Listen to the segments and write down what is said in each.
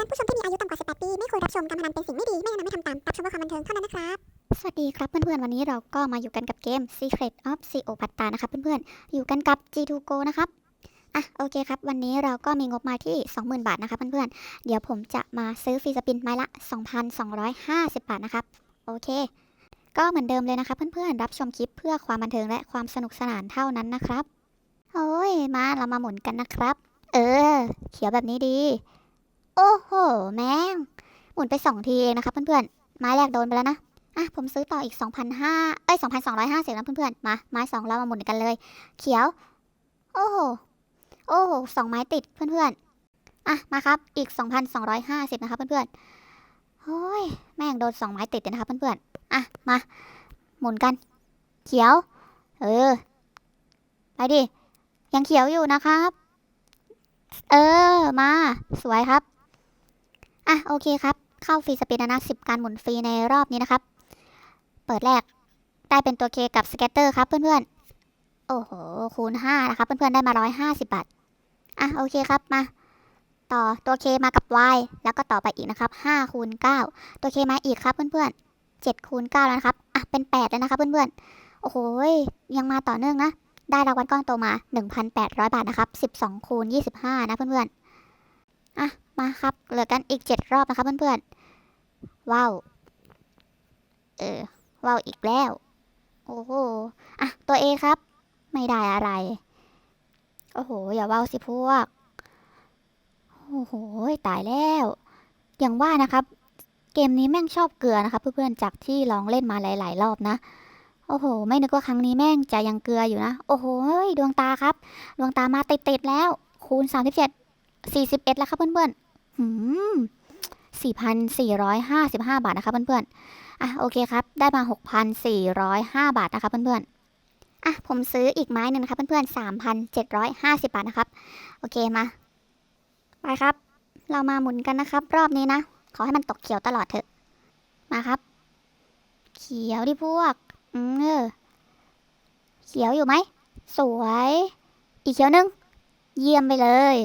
อนผู้ชมที่มีอายุต่ำกว่า 18 ปี ไม่ควรรับชมการพนันเป็นสิ่งไม่ดี ไม่แนะนำให้ทำตาม รับชมเพื่อความบันเทิงเท่านั้นนะครับ สวัสดีครับเพื่อนๆ วันนี้เราก็มาอยู่กันกับเกม Secret of Cleopatra นะครับเพื่อนๆ อยู่กันกับ G2Go นะครับ อะโอเคครับ วันนี้เราก็มีงบมาที่ 20,000 บาทนะครับเพื่อนๆ เดี๋ยวผมจะมาซื้อฟรีสปินไม้ละ 2,250 บาทนะครับ โอเค ก็เหมือนเดิมเลยนะครับเพื่อนๆ รับชมคลิปเพื่อความบันเทิงและความสนุกสนานเท่านั้นนะครับ โอ้ย มาเรามาหมุนกันนะครับ เออ เขียวแบบนี้ดี โอ้โห แม่ง หมุนไปสองทีเองนะครับเพื่อนๆ ไม้แรกโดนไปแล้วนะ อะ ผมซื้อต่ออีก 2,500เอ้ย 2,250นะเพื่อนๆ มา ไม้สองเรามาหมุนกันเลย เขียว โอ้โห โอ้โหสองไม้ติดเพื่อนๆ อะ มาครับ อีก 2,250นะครับเพื่อนๆโอ้ย แม่งโดนสองไม้ติดเลยนะครับเพื่อนๆ อะ มา หมุนกัน เขียว เออ ไปดิ ยังเขียวอยู่นะครับ เออ มา สวยครับ อะโอเคครับ เข้าฟรีสปินนะนะ10การหมุนฟรีในรอบนี้นะครับ เปิดแรกได้เป็นตัวเคกับสเก็ตเตอร์ครับเพื่อนๆ โอ้โห คูณ5นะครับ เพื่อนๆ ได้มา 150 บาท อะ โอเคครับ มา ต่อตัวเคมากับ y แล้วก็ต่อไปอีกนะครับ5คูณ9ตัวเคมาอีกครับ เพื่อนๆ7คูณ9แล้วนะครับ อะ เป็น 8 แล้วนะครับ เพื่อนๆ โอ้โห ยังมาต่อเนื่องนะ ได้รางวัลก้อนโตมา 1,800 บาทนะครับ 12คูณ25 นะเพื่อนๆ อะ มาครับ เหลือกันอีก7รอบนะครับเพื่อนๆ ว้าว เออ ว้าวอีกแล้ว โอ้โห อะ ตัว A ครับ ไม่ได้อะไร โอ้โห อย่าว้าวสิพวก โอ้โห ตายแล้ว อย่างว่านะครับ เกมนี้แม่งชอบเกลือนะครับเพื่อนๆ จากที่ลองเล่นมาหลาย ๆ รอบนะโอ้โห ไม่นึกว่าครั้งนี้แม่งจะยังเกลืออยู่นะ โอ้โหดวงตาครับ ดวงตามาติดๆแล้ว คูณ 37 41 แล้วครับเพื่อนๆหืม4,455 บาทนะครับเพื่อนๆ อะโอเคครับ ได้มา 6,405 บาทนะครับเพื่อนๆ อะผมซื้ออีกไม้หนึ่งนะครับเพื่อนๆ 3,750 บาทนะครับ โอเคมา ไปครับ เรามาหมุนกันนะครับ รอบนี้นะ ขอให้มันตกเขียวตลอดเถอะ มาครับ เขียวดิพวก อืมเออเขียวอยู่ไหม สวย อีกเขียวนึง เยี่ยมไปเลย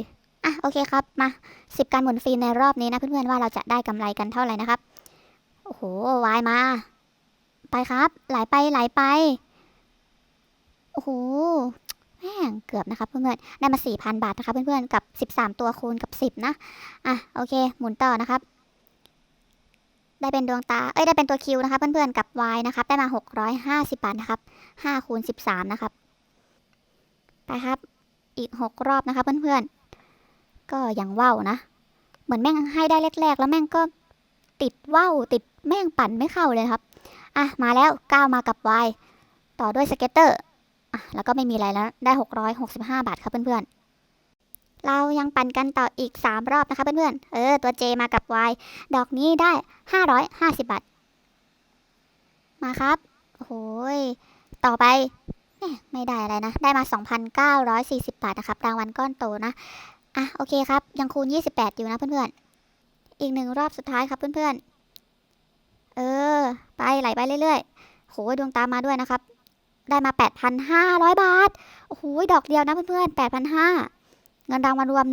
อะโอเคครับมาสิบการหมุนฟรีในรอบนี้นะเพื่อนๆว่าเราจะได้กำไรกันเท่าไหร่นะครับ โอ้โหวายมา ไปครับไหลไปไหลไป โอ้โหแม่งเกือบนะครับเพื่อนๆได้มา 4,000 บาทนะคะเพื่อนๆกับ 13 ตัวคูณกับ 10 นะอะโอเค หมุนต่อนะครับ ได้เป็นดวงตาเอ้ยได้เป็นตัวคิวนะคะเพื่อนๆกับ Y นะครับได้มา 650 บาทนะครับ5คูณ13 นะครับ ไปครับอีก 6 รอบนะคะเพื่อนๆ ก็ยังว่าวนะ เหมือนแม่งให้ได้แรกๆ แล้วแม่งก็ติดว่าวติดแม่งปั่นไม่เข้าเลยครับ อะ มาแล้วก้าวมากับ Y ต่อด้วยสเก็ตเตอร์อะแล้วก็ไม่มีอะไรแล้วได้ 665 บาทครับเพื่อนๆ เรายังปั่นกันต่ออีก 3 รอบนะคะเพื่อนๆ เออ ตัว J มากับ Y ดอกนี้ได้ 550 บาท มาครับโอ้โหยต่อไปไม่ได้อะไรนะ ได้มา 2,940 บาทนะครับ รางวัลก้อนโตนะ อะโอเคครับ ยังคูณ 28 อยู่นะเพื่อนๆ อีกหนึ่งรอบสุดท้ายครับเพื่อนๆ เออ ไปไหลไปเรื่อยๆ โหดวงตามมาด้วยนะครับ ได้มา 8,500 บาท โอ้โหดอกเดียวนะเพื่อนๆ 8,500 เงินรางวัลรวม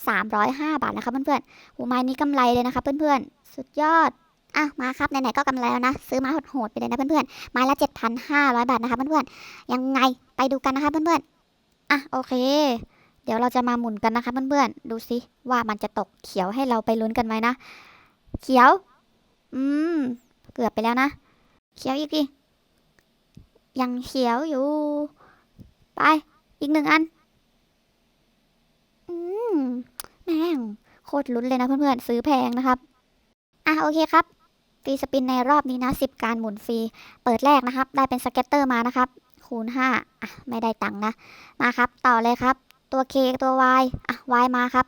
17,305 บาทนะครับเพื่อนๆโหไม้นี้กำไรเลยนะครับเพื่อนๆ สุดยอดอะมาครับไหนๆก็กำไรแล้วนะ ซื้อม้โหดๆไปเลยนะเพื่อนๆไม้ละ 7,500 บาทนะคะเพื่อนๆ ยังไงไปดูกันนะคะเพื่อนๆ อะโอเค เดี๋ยวเราจะมาหมุนกันนะคะเพื่อนๆ ดูสิว่ามันจะตกเขียวให้เราไปลุ้นกันไหมนะ เขียว อืม เกือบไปแล้วนะ เขียวอีกดิยังเขียวอยู่ ไป อีกหนึ่งอัน อืม แม่ง โคตรลุ้นเลยนะเพื่อนๆ ซื้อแพงนะครับ อะโอเคครับฟรีสปินในรอบนี้นะ 10 การหมุนฟรี เปิดแรกนะครับ ได้เป็นสเก็ตเตอร์มานะครับ คูณ 5 อะ ไม่ได้ตังค์นะ มาครับ ต่อเลยครับ ตัว K ตัว Y อะ Y มาครับ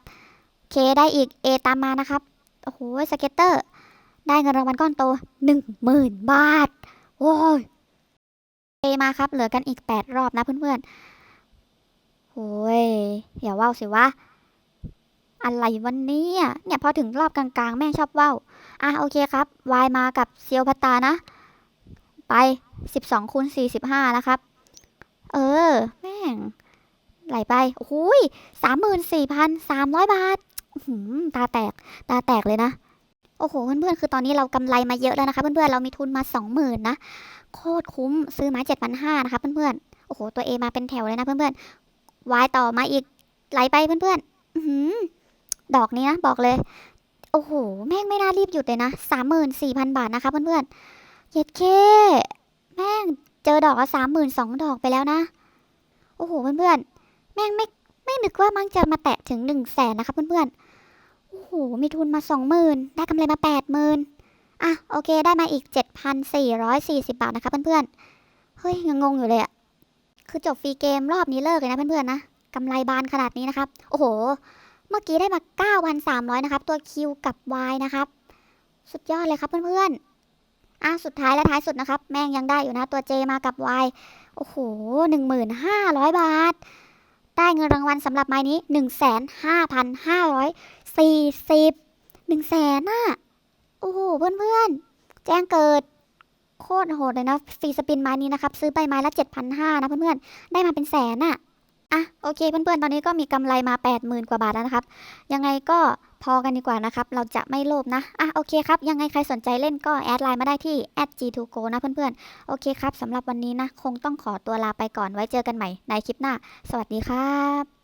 K ได้อีก A ตามมานะครับ โอ้โหสเก็ตเตอร์ ได้เงินรางวัลก้อนโต10,000 บาท โอ้ย A มาครับ เหลือกันอีก 8 รอบนะเพื่อนๆโอ้ยอย่าว่าวสิวะอะไรวันนี้เนี่ยพอถึงรอบกลางๆ แม่ชอบว่าวอะโอเคครับ Y มากับเซียวพัตตานะ ไป 12คูณ45 นะครับ เออ แม่ง ไหลไปโอ้ยสามหมื่นสี่พันสามร้อยบาทหือตาแตก ตาแตกเลยนะ โอ้โห เพื่อนๆ คือตอนนี้เรากำไรมาเยอะแล้วนะคะ เพื่อนๆ เรามีทุนมาสองหมื่นนะ โคตรคุ้ม ซื้อไม้เจ็ดพันห้านะคะ เพื่อนๆ โอ้โห ตัวเอมาเป็นแถวเลยนะ เพื่อนๆวายต่อมาอีก ไหลไปเพื่อนๆอื้อหือดอกนี้นะ บอกเลย โอ้โห แม่งไม่น่ารีบหยุดเลยนะสามหมื่นสี่พันบาทนะคะ เพื่อนๆ เย็ดเคแม่งเจอดอกละสามหมื่นสองดอกไปแล้วนะ โอ้โห เพื่อนๆ แม่งไม่ไม่นึกว่ามันจะมาแตะถึงหนึ่งแสนนะคะเพื่อนๆโอ้โหมีทุนมาสองหมื่นได้กำไรมาแปดหมื่นอะโอเคได้มาอีกเจ็ดพันสี่ร้อยสี่สิบบาทนะคะเพื่อนๆ เฮ้ยยังงงอยู่เลยอะคือจบฟรีเกมรอบนี้เลิกเลยนะเพื่อนๆนะกำไรบานขนาดนี้นะครับ โอ้โห เมื่อกี้ได้มาเก้าพันสามร้อยนะครับ ตัวคิวกับ Y นะครับ สุดยอดเลยครับเพื่อนๆ อะสุดท้ายและท้ายสุดนะครับ แม่งยังได้อยู่นะตัว J มากับ Y โอ้โหหนึ่งหมื่นห้าร้อยบาท ได้เงินรางวัลสำหรับไม้นี้หนึ่งแสนห้าพันห้าร้อยสี่สิบหนึ่งแสนน่ะ โอ้โหเพื่อนๆ แจ้งเกิด โคตรโหดเลยนะฟรีสปินไม้นี้นะครับ ซื้อไปไม้ละเจ็ดพันห้านะเพื่อนๆ ได้มาเป็นแสนน่ะอะโอเคเพื่อนๆ ตอนนี้ก็มีกำไรมาแปดหมื่นกว่าบาทแล้วนะครับ ยังไงก็ พอกันดีกว่านะครับ เราจะไม่โลภนะ อะโอเคครับ ยังไงใครสนใจเล่นก็แอดไลน์มาได้ที่ @g2go นะเพื่อนๆ โอเคครับสำหรับวันนี้นะ คงต้องขอตัวลาไปก่อนไว้เจอกันใหม่ในคลิปหน้า สวัสดีครับ